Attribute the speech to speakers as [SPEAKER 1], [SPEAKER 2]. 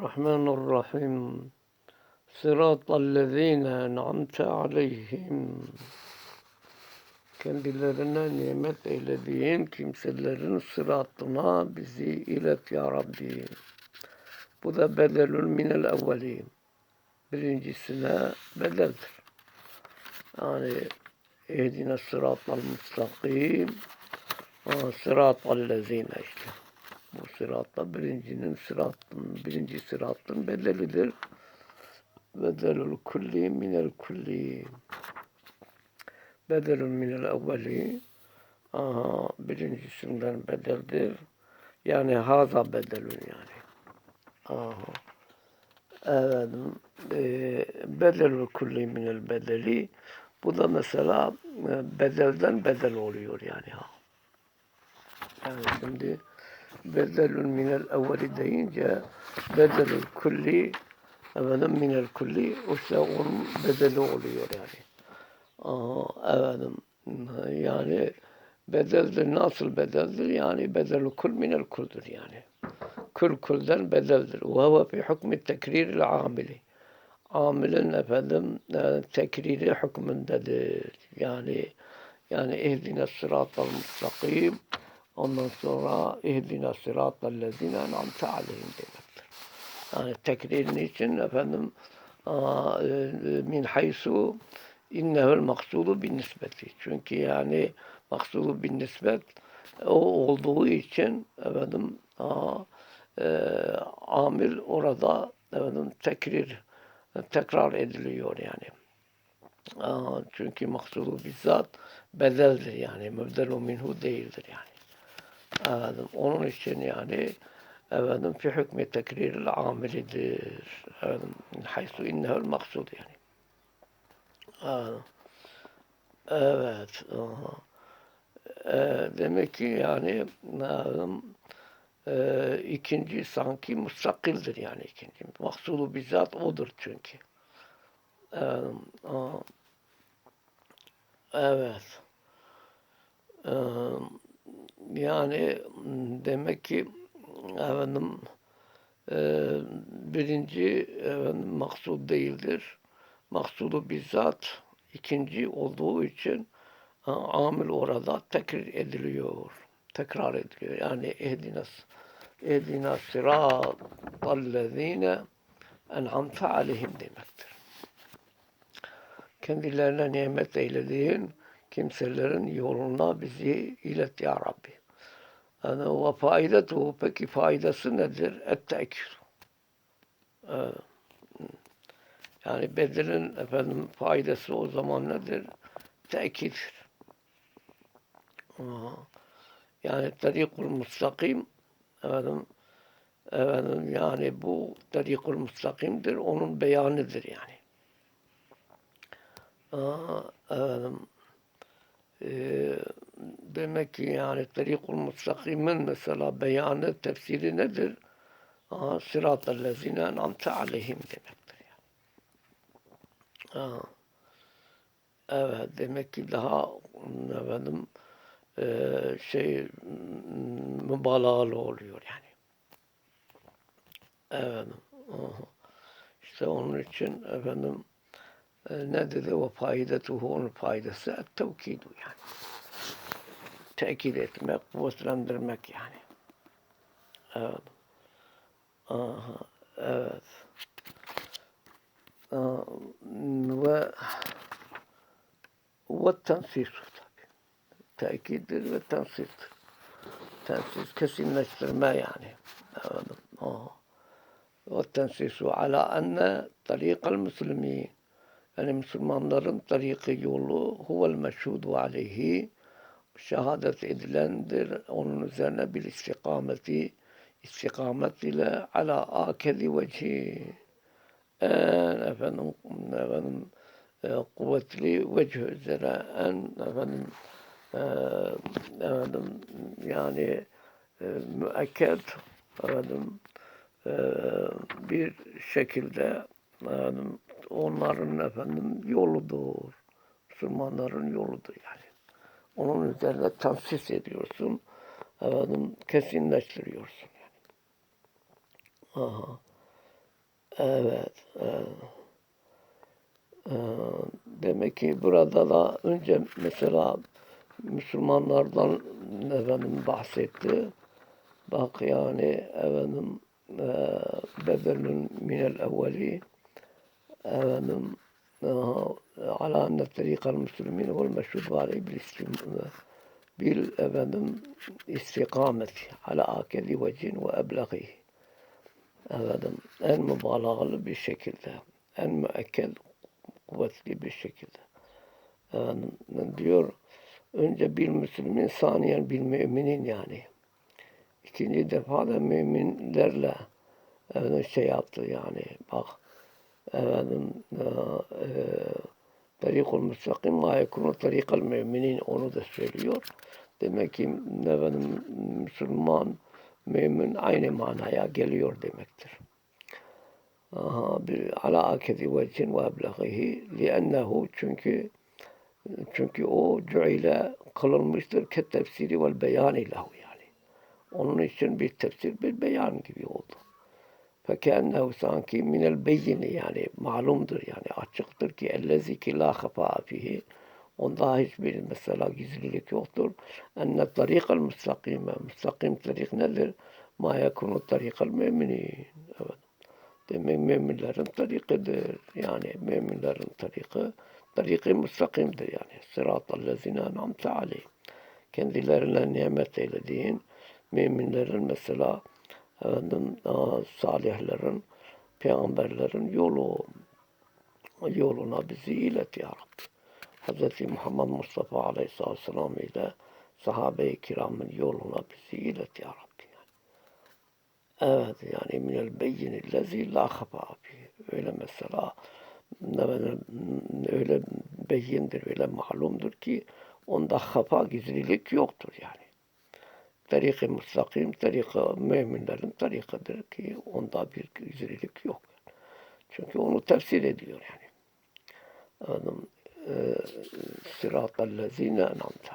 [SPEAKER 1] الرحمن الرحيم صراط الذين أنعمت عليهم kendilerine nimet eylediğin kimselerin sıratına bizi ilet ya Rabbi. Bu da bedelül minel evveli. Birincisine bedeldir. Yani ehdine sıratal mustakim sıratal lezine işte. Bu sıratta birincinin sıratın, birinci sıratın bedelidir. Bedelül kulli minel kulli. Bedelün minel evveli. Aha, birincisinden bedeldir. Yani haza bedelün yani. Aha. Evet. E, bedelül kulli minel bedeli. Bu da mesela e, bedelden bedel oluyor yani. Yani şimdi bedelün minel evveli deyince bedelül kulli efendim minel kulli işte onun bedeli oluyor yani. Aha, efendim yani bedeldir nasıl bedeldir yani bedelü kul minel kuldur yani. Kul kulden bedeldir. Ve huve fi hukmi tekriril amili. Amilin efendim e, tekriri hükmündedir. Yani yani ehdine sıratal mustakim ondan sonra ehdine sıratal lezine en'amte aleyhim demektir. Yani tekririn için efendim aa, e, min haysu innehül maksudu bin nisbeti. Çünkü yani maksudu bin nisbet o olduğu için efendim aa, e, amil orada efendim tekrir tekrar ediliyor yani. Aa, çünkü maksudu bizzat bedeldir yani. Mübdelu minhu değildir yani. Efendim, onun için yani efendim fi hükmü tekriril amilidir. Efendim, haysu innehul maksud yani. Efendim, evet. Aha. Ee, demek ki yani efendim, e, ikinci sanki mustakildir yani ikinci. Maksudu bizzat odur çünkü. Ee, evet. Ee, yani demek ki efendim e, birinci efendim, maksud değildir. Maksudu bizzat ikinci olduğu için amil orada tekrar ediliyor. Tekrar ediliyor. Yani ehdinas ehdina sıratallezine en'amte aleyhim demektir. Kendilerine nimet eylediğin kimselerin yoluna bizi ilet ya Rabbi. Yani ve faidetu peki faydası nedir? Et-tekir. Yani bedelin efendim faydası o zaman nedir? Tekittir. Yani tarikul mustakim efendim efendim yani bu tarikul mustakimdir. Onun beyanıdır yani. Aa, efendim e, demek ki yani tarikul mustakimin mesela beyanı, tefsiri nedir? Sırat-ı lezine en'amte aleyhim demektir. Yani. Evet demek ki daha efendim e, şey mübalağalı oluyor yani. Efendim. Aha. İşte onun için efendim e, ne dedi? Ve faidetuhu onun faydası tevkidu yani. Tekit etmek, kuvvetlendirmek yani. Evet. Aha, evet. Aa, ve ve tensisu tabi. Tekittir ve tensistir. Tensis kesinleştirme yani. Evet. Aha. Ve tensisu ala enne tariqal muslimin yani Müslümanların tariki yolu huvel meşhudu aleyhi şehadet edilendir. Onun üzerine bir istikameti istikamet ile ala akedi veci en efendim efendim e, kuvvetli vecih üzere en efendim e, efendim yani e, müekked efendim e, bir şekilde efendim onların efendim yoludur. Müslümanların yoludur yani. Onun üzerine tansis ediyorsun. Efendim kesinleştiriyorsun yani. Aha. Evet. evet. Ee, Demek ki burada da önce mesela Müslümanlardan efendim bahsetti. Bak yani efendim e, bedelün minel evveli efendim ala enne tarikal müslümin vel meşhud aleyh bil bil efendim istikameti ala akedi vecin ve ebleği efendim en mübalağalı bir şekilde en müekked kuvvetli bir şekilde. Efendim diyor? Önce bil müslümin saniyen bil müminin yani. İkinci defa da müminlerle efendim şey yaptı yani. Bak efendim e, e, tarikul müstakim ma yekunu tarikal müminin onu da söylüyor. Demek ki efendim Müslüman mümin aynı manaya geliyor demektir. Ala akedi vecin ve ebleğihi liennehu çünkü çünkü o cuile kılınmıştır ke tefsiri vel beyani lehu yani. Onun için bir tefsir bir beyan gibi oldu. Fekennehu sanki minel beyini yani malumdur yani açıktır ki ellezi ki la fihi onda hiçbir mesela gizlilik yoktur. Enne tarikal müstakime müstakim tarik nedir? Ma yekunu tarikal müminin. Evet. Demek müminlerin tarikidir. Yani müminlerin tariki tariki müstakimdir yani. Sıratal lezine en'amte aleyh. Kendilerine nimet eylediğin müminlerin mesela efendim, salihlerin, peygamberlerin yolu yoluna bizi ilet ya Rabbi. Hz. Muhammed Mustafa Aleyhisselatü Vesselam ile sahabe-i kiramın yoluna bizi ilet ya Rabbi. Evet yani minel beyyini lezi la hafa Öyle mesela öyle beyindir, öyle malumdur ki onda hafa gizlilik yoktur yani. Tarik-i müstakim, tarik müminlerin tarikıdır ki onda bir gizlilik yok. Çünkü onu tefsir ediyor yani. Adam, e, sıratal lezine en'amte